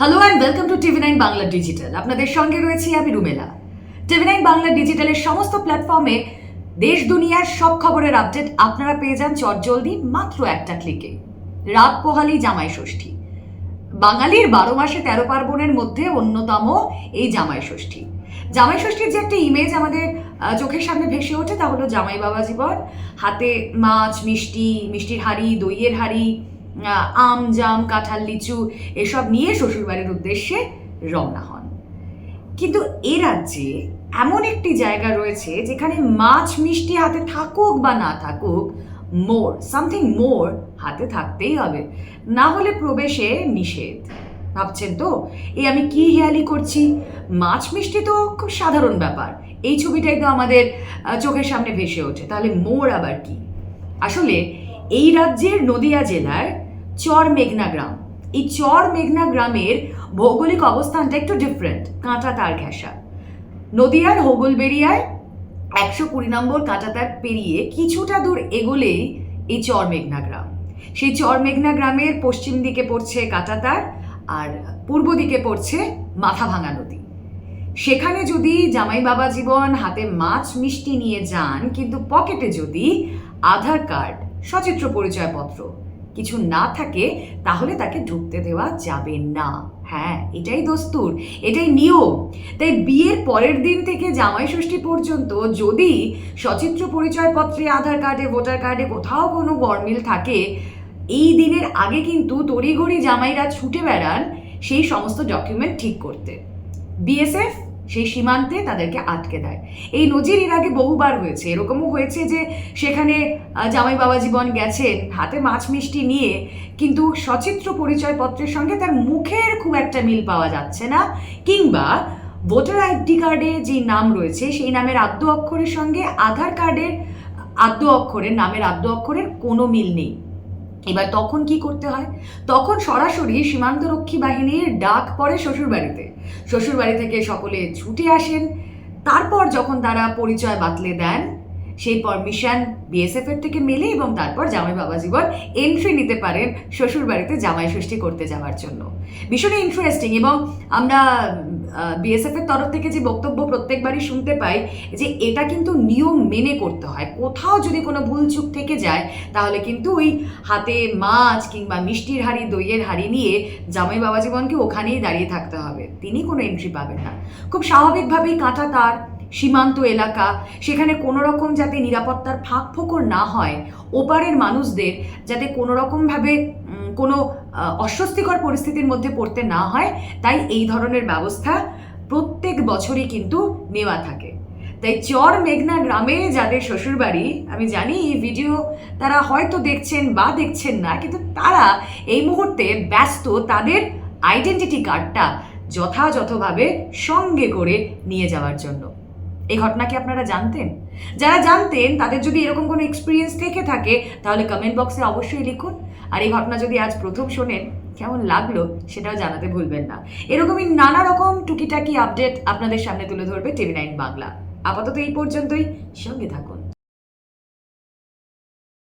Hello and welcome to TV nine Bangla digital আপনাদের সঙ্গে রয়েছি আমি রুমেলা। টিভি নাইন বাংলা ডিজিটালের সমস্ত প্ল্যাটফর্মে দেশ দুনিয়ার সব খবরের আপডেট আপনারা পেয়ে যান চটজলদি মাত্র একটা ক্লিকে রাত পোহালি জামাই ষষ্ঠী। বাঙালির বারো মাসে তেরো পার্বণের মধ্যে অন্যতম এই জামাই ষষ্ঠী। জামাই ষষ্ঠীর যে একটা ইমেজ আমাদের চোখের সামনে ভেসে ওঠে তা হলো জামাই বাবা জীবন। হাতে মাছ, মিষ্টি, মিষ্টির হাড়ি, দইয়ের হাড়ি আম, জাম, কাঁঠাল, লিচু এসব নিয়ে শ্বশুরবাড়ির উদ্দেশ্যে রওনা হন। কিন্তু এ রাজ্যে এমন একটি জায়গা রয়েছে যেখানে মাছ মিষ্টি হাতে থাকুক বা না থাকুক মোর সামথিং মোর হাতে থাকতেই হবে। না হলে প্রবেশে নিষেধ। ভাবছেন তো এই আমি কি হেয়ালি করছি? মাছ মিষ্টি তো খুব সাধারণ ব্যাপার। এই ছবিটাই তো আমাদের চোখের সামনে ভেসে ওঠে। তাহলে মোর আবার কি? আসলে এই রাজ্যের নদিয়া জেলার চর মেঘনা গ্রাম। এই চর মেঘনা গ্রামের ভৌগোলিক অবস্থানটা একটু ডিফারেন্ট কাঁটা তার ঘেঁষা। নদিয়ার হোগলবেড়িয়ায় একশো কুড়ি নম্বর কাঁটা তার পেরিয়ে কিছুটা দূর এগোলেই এই চর মেঘনা গ্রাম। সেই চর মেঘনা গ্রামের পশ্চিম দিকে পড়ছে কাঁটাতার আর পূর্ব দিকে পড়ছে মাথা ভাঙা নদী। সেখানে যদি জামাই বাবা জীবন হাতে মাছ মিষ্টি নিয়ে যান, কিন্তু পকেটে যদি আধার কার্ড, সচিত্র পরিচয়পত্র কিছু না থাকে, তাহলে তাকে ঢুকতে দেওয়া যাবে না। হ্যাঁ এটাই দস্তুর, এটাই নিয়ম। তাই বিয়ের পরের দিন থেকে জামাই ষষ্ঠী পর্যন্ত যদি সচিত্র পরিচয়পত্রে আধার কার্ডে, ভোটার কার্ডে কোথাও কোনো গরমিল থাকে, এই দিনের আগে কিন্তু তড়িঘড়ি জামাইরা ছুটে বেড়ান সেই সমস্ত ডকুমেন্ট ঠিক করতে। বিএসএফ সেই সীমান্তে তাদেরকে আটকে দেয়। এই নজির এর আগে বহুবার হয়েছে। এরকমও হয়েছে যে সেখানে জামাই বাবা জীবন গেছেন, হাতে মাছ মিষ্টি নিয়ে, কিন্তু সচিত্র পরিচয়পত্রের সঙ্গে তার মুখের খুব একটা মিল পাওয়া যাচ্ছে না। কিংবা ভোটার আইডি কার্ডে যে নাম রয়েছে, সেই নামের আদ্য অক্ষরের সঙ্গে আধার কার্ডের, আদ্য অক্ষরের, নামের আদ্য অক্ষরের কোনো মিল নেই। এবার তখন কি করতে হয়? তখন সরাসরি সীমান্তরক্ষী বাহিনীর ডাক পড়ে শ্বশুরবাড়িতে। শ্বশুরবাড়ি থেকে সকলে ছুটে আসেন। তারপর যখন তারা পরিচয় বাতলে দেন সেই পারমিশন বিএসএফ এর থেকে মেলে এবং তারপর জামাই বাবা জীবন এন্ট্রি নিতে পারেন শ্বশুরবাড়িতে জামাই ষষ্ঠী করতে যাওয়ার জন্য। ভীষণই ইন্টারেস্টিং এবং আমরা বিএসএফ এর তরফ থেকে যে বক্তব্য প্রত্যেকবারই শুনতে পাই যে এটা কিন্তু নিয়ম মেনে করতে হয়। কোথাও যদি কোনো ভুল ভুলচুক থেকে যায়, তাহলে কিন্তু ওই হাতে মাছ কিংবা মিষ্টির হাড়ি, দইয়ের হাড়ি নিয়ে জামাই বাবা জীবনকে ওখানেই দাঁড়িয়ে থাকতে হবে। তিনি কোনো এন্ট্রি পাবেন না। খুব স্বাভাবিকভাবেই কাঁটা তার। সীমান্ত এলাকা। সেখানে কোনো রকম যাতে নিরাপত্তার ফাঁক ফোকর না হয়, ওপারের মানুষদের যাতে কোনো রকমভাবে কোনো অস্বস্তিকর পরিস্থিতির মধ্যে পড়তে না হয়, তাই এই ধরনের ব্যবস্থা প্রত্যেক বছরই কিন্তু নেওয়া থাকে। তাই চর মেঘনা গ্রামে যাদের শ্বশুরবাড়ি, আমি জানি এই ভিডিও তারা হয়তো দেখছেন বা দেখছেন না, কিন্তু তারা এই মুহূর্তে ব্যস্ত তাদের আইডেন্টিটি কার্ডটা যথাযথভাবে সঙ্গে করে নিয়ে যাওয়ার জন্য। এই ঘটনা কি আপনারা জানতেন? যারা জানতেন, তাদের যদি এরকম কোনো এক্সপিরিয়েন্স থেকে থাকে, তাহলে কমেন্ট বক্সে অবশ্যই লিখুন। আর এই ঘটনা যদি আজ প্রথম শোনেন, কেমন লাগল সেটাও জানাতে ভুলবেন না। এরকমই নানা রকম টুকিটাকি আপডেট আপনাদের সামনে তুলে ধরবে টিভি নাইন বাংলা। আপাতত এই পর্যন্তই, সঙ্গে থাকুন।